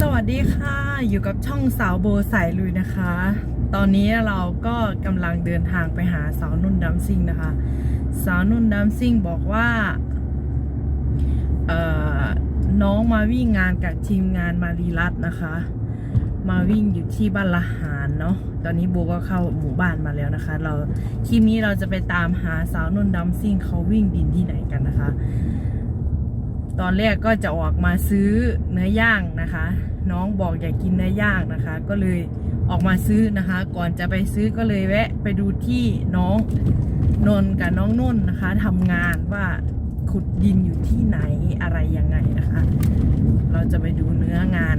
สวัสดีค่ะ อยู่กับช่องสาวโบสายลุยนะคะ ตอนนี้เราก็กำลังเดินทางไปหาสาวนุ่นดัมซิงนะคะ สาวนุ่นดัมซิงบอกว่าเอ่อน้องมาวิ่งงานกับทีมงานมารีรัตนะคะ มาวิ่งอยู่ที่บ้านละหารเนาะตอนนี้โบก็เข้าหมู่บ้านมาแล้วนะคะ เราคลิปนี้เราจะไปตามหาสาวนุ่นดัมซิงเขาวิ่งดินที่ไหนกันนะคะ ตอนแรกก็จะออกมาซื้อเนื้อย่างนะคะ น้องบอกอยากกินเนื้อย่างนะคะ ก็เลยออกมาซื้อนะคะ ก่อนจะไปซื้อก็เลยแวะไปดูที่น้องนนท์กับน้องนุ่นนะคะทำงานว่าขุดดินอยู่ที่ไหนอะไรยังไงนะคะ เราจะไปดูเนื้องาน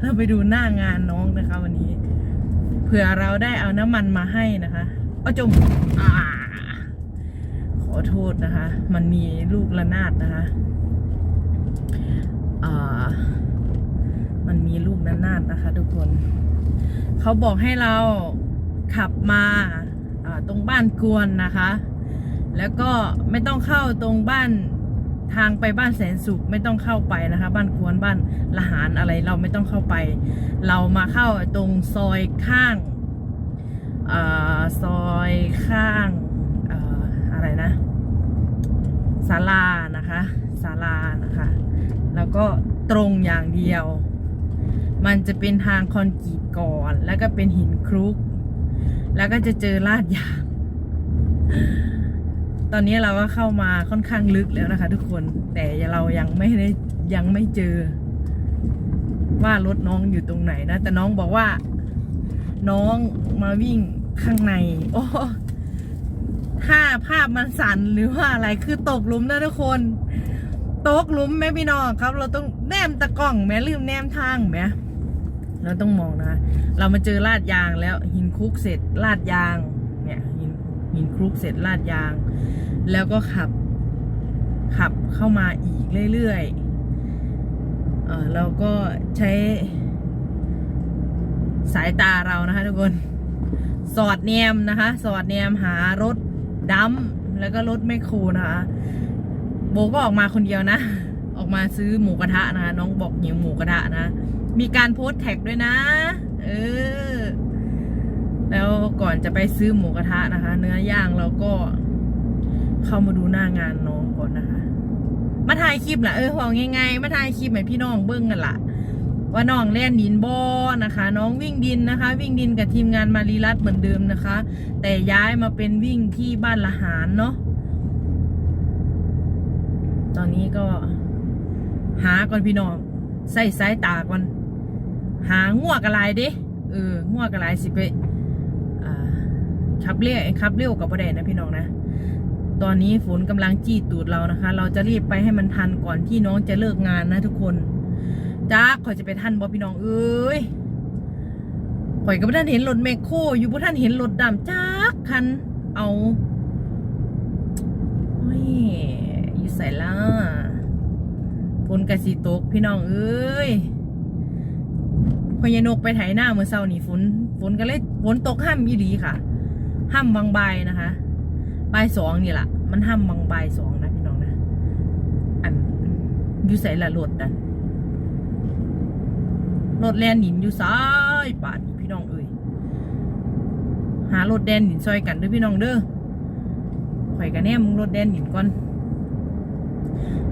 เราไปดูหน้างานน้องนะคะ วันนี้เผื่อเราได้เอาน้ำมันมาให้นะคะเอาจมอขอโทษนะคะ มันมีลูกระนาดนะคะ มันมีลูกนันนาดนะคะ ทุกคน เขาบอกให้เราขับมาตรงบ้านกวนนะคะ แล้วก็ไม่ต้องเข้าตรงบ้านทางไปบ้านแสนสุขไม่ต้องเข้าไปนะคะ บ้านกวนบ้านละหารอะไรเราไม่ต้องเข้าไป เรามาเข้าตรงซอยข้างอซอยข้างออะไรนะศาลานะคะศาลานะคะ แล้วก็ตรงอย่างเดียว มันจะเป็นทางคอนกรีตก่อน แล้วก็เป็นหินคลุก แล้วก็จะเจอลาดยางตอนนี้เราก็เข้ามาค่อนข้างลึกแล้วนะคะ ทุกคนแต่เรายังไม่ได้ยังไม่เจอ ว่ารถน้องอยู่ตรงไหนนะ แต่น้องบอกว่า น้องมาวิ่งข้างใน โอ้ถ้าภาพมันสั่นหรือว่าอะไรคือตกหลุมนะทุกคน ตกหลุมแม่พี่น้องครับ เราต้องแนมตะกล้องแม่ลืมแนมทางแม่เราต้องมองนะ เรามาเจอลาดยางแล้วหินคลุกเสร็จลาดยางเนี่ยหินหินคลุกเสร็จลาดยาง แล้วก็ขับ ขับเข้ามาอีกเรื่อยๆเออเราก็ใช้ สายตาเรานะคะทุกคน สอดแนมนะคะ สอดแนมหารถดัมแล้วก็รถแมคโครนะคะ โบก็ออกมาคนเดียวนะ ออกมาซื้อหมูกระทะนะคะ น้องบอกหิวหมูกระทะนะ มีการโพสต์แท็กด้วยนะ เออ แล้วก่อนจะไปซื้อหมูกระทะนะคะ เนื้อย่างเราก็ เข้ามาดูหน้างานน้องก่อนนะคะ มาถ่ายคลิปแหละเออบอกง่ายๆมาถ่ายคลิปให้พี่น้องเบิ้งกันละว่าน้องเล่นดินบอนะคะ น้องวิ่งดินนะคะ วิ่งดินกับทีมงานมารีรัตเหมือนเดิมนะคะ แต่ย้ายมาเป็นวิ่งที่บ้านละหารเนาะ ตอนนี้ก็ หาก่อนพี่น้องใส่สายตาก่อนหาง่วกอะไรดิเออง่วกอะไรสิไปขับเร็วขับเร็วกับประเด็นนะพี่น้องนะ ตอนนี้ฝนกำลังจี้ตูดเรานะคะ เราจะรีบไปให้มันทันก่อนที่น้องจะเลิกงานนะทุกคนจ้าขอยจะไปทันบอพี่น้องเอ้ยข่อยกับท่านเห็นรถแมคโครอยู่พวกท่านเห็นรถดำจ้าคันเอาโอ้ย ใส่ล่ะฝนกะสีตกพี่น้องเอ้ยพญานกไปไถหน้าเมื่อเช้านี่ฝนฝนก็เลยฝนตกห้ามยี่ดีค่ะ ห้ามบางใบนะคะใบายสองนี่แหละมันห้ามบางใบสองนะพี่น้องนะอันอยู่ใส่ละรถนรถแลนหนินอยู่ซ้ายป่านพี่น้องเอ้ยหารถแดนหนินซอยกันด้อพี่น้องเด้อข่อยกันแน่มึงรถแดนหนินก่อน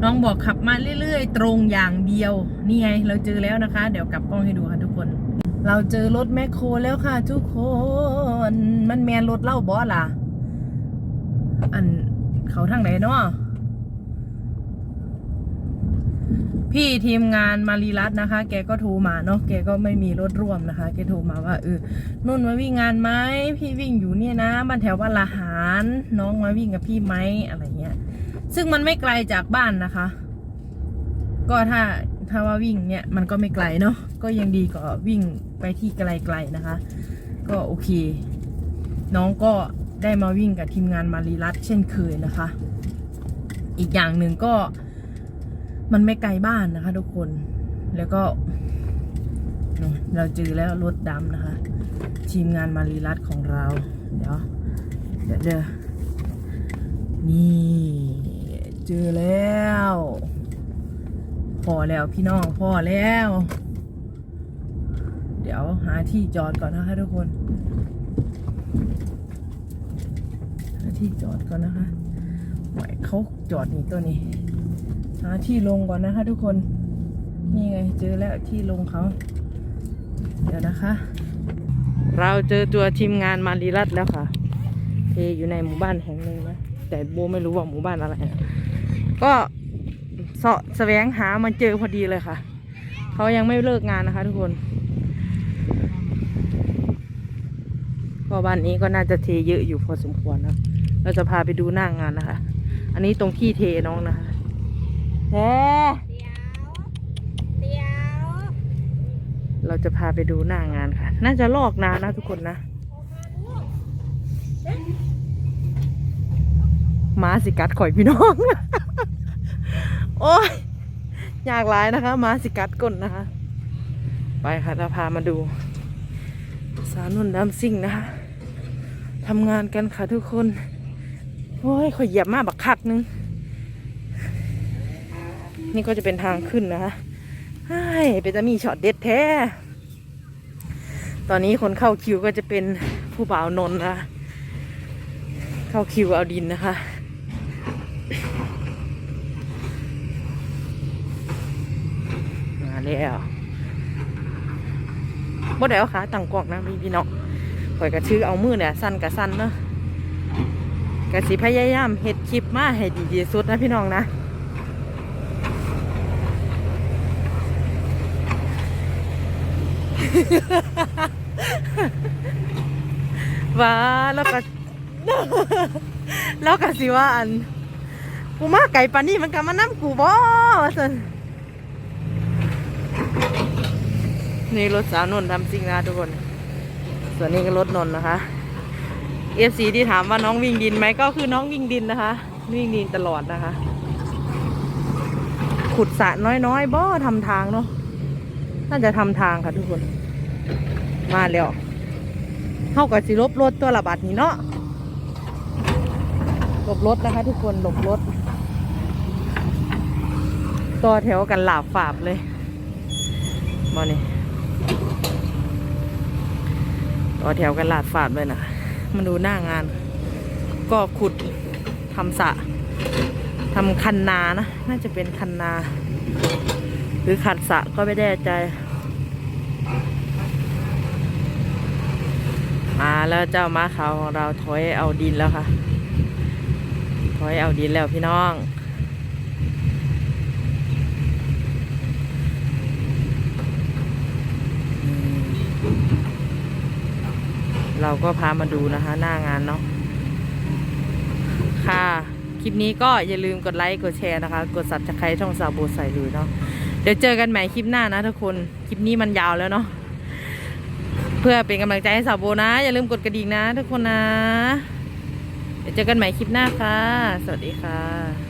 น้องบอกขับมาเรื่อยๆ ตรงอย่างเดียว นี่ไง เราเจอแล้วนะคะ เดี๋ยวกลับกล้องให้ดูค่ะทุกคน เราเจอรถแมคโครแล้วค่ะ ทุกคน มันแมนรถเล่าบอสล่ะ อันเขาทางไหนเนาะพี่ทีมงานมารีรัตนะคะ แกก็โทรมาเนาะ แกก็ไม่มีรถร่วมนะคะ แกโทรมาว่าเออนุ่นมาวิ่งงานไหม พี่วิ่งอยู่เนี่ยนะบ้านแถวบ้านละหาร น้องมาวิ่งกับพี่ไหมอะไรเงี้ย ซึ่งมันไม่ไกลจากบ้านนะคะ ก็ถ้าถ้าว่าวิ่งเนี่ยมันก็ไม่ไกลเนาะก็ยังดีกว่าวิ่งไปที่ไกลๆนะคะ ก็โอเค น้องก็ได้มาวิ่งกับทีมงานมารีรัตเช่นเคยนะคะ อีกอย่างหนึ่งก็มันไม่ไกลบ้านนะคะ ทุกคนแล้วก็ เราเจอแล้วรถดำนะคะ ทีมงานมารีรัตของเรา เดี๋ยวเดี๋ยวนี่ เจอแล้วพอแล้วพี่น้องพอแล้ว เดี๋ยวหาที่จอดก่อนนะคะทุกคน หาที่จอดก่อนนะคะไหวเขาจอดนี่ตัวนี้ หาที่ลงก่อนนะคะ ทุกคน นี่ไงเจอแล้วที่ลงเขา เดี๋ยวนะคะ เราเจอตัวทีมงานมารีรัตแล้วค่ะเทอยู่ในหมู่บ้านแห่งหนึ่งนะแต่โบไม่รู้ว่าหมู่บ้านอะไรนะ ก็เสาะแสวงหามันเจอพอดีเลยค่ะ เขายังไม่เลิกงานนะคะ ทุกคนก็บ้านนี้ก็น่าจะเทเยอะอยู่พอสมควรนะ เราจะพาไปดูหน้างานนะคะ อันนี้ตรงที่เทน้องนะคะแท้เราจะพาไปดูหน้างานค่ะ น่าจะลอกนานนะทุกคนนะหมาสิกัดข่อยพี่น้อง โอ้ยอยากหลายนะคะ มาสิกัดก้นนะคะ ไปค่ะเราพามาดู สาวนุ่นดำซิ่งนะคะทำงานกันค่ะทุกคน โอ้ยข่อยเหยียบมากบักคักนึง นี่ก็จะเป็นทางขึ้นนะคะไอ้เป็นจะมีช็อตเด็ดแท้ ตอนนี้คนเข้าคิวก็จะเป็นผู้บ่าวนนนะ เข้าคิวเอาดินนะคะ มา แล้วบ่ได้เอาขาตั้งกล้องนะพี่พี่น้องข่อยกระชื่อเอามือเนี่ยสั้นกับสั้นเนาะกะสิพยายามเฮ็ดคลิปมาให้ดีที่สุดนะพี่น้องนะว่าแล้วก็แล้วก็สิว่าอันกูมาไก่ปานี่มันก็มาน้ำกูบ่ว่าซั่น นี่รถสาวนนท์ทำจริงนะทุกคน ส่วนนี้ก็รถนนนะคะ FC ที่ถามว่าน้องวิ่งดินไหมก็คือน้องวิ่งดินนะคะ วิ่งดินตลอดนะคะ ขุดสระน้อยๆบ่ทำทางเนาะน่าจะทำทางค่ะทุกคน มาแล้วเข้ากับสิลบรถตัวระบาดนี้เนาะหลบรถนะคะ ทุกคนหลบรถต่อแถวกันหลาบฝาบเลยบอนี่ ต่อแถวกันลาบฝาบเลยนะมาดูหน้างาน ก็ขุดทำสระทำคันนานะ น่าจะเป็นคันนา หรือขัดสะก็ไม่แน่ใจ มาแล้วเจ้าม้าขาวของเราถอยเอาดินแล้วค่ะถอยเอาดินแล้วพี่น้อง เราก็พามาดูนะคะ หน้างานเนาะค่ะคลิปนี้ก็อย่าลืมกดไลค์กดแชร์นะคะ กดสับจะใครช่องสาวโบใส่เลยเนาะเดี๋ยวเจอกันใหม่คลิปหน้านะทุกคนคลิปนี้มันยาวแล้วเนาะเพื่อเป็นกำลังใจให้สาวโบนะ อย่าลืมกดกระดิ่งนะ ทุกคนนะ เดี๋ยวเจอกันใหม่คลิปหน้าค่ะ สวัสดีค่ะ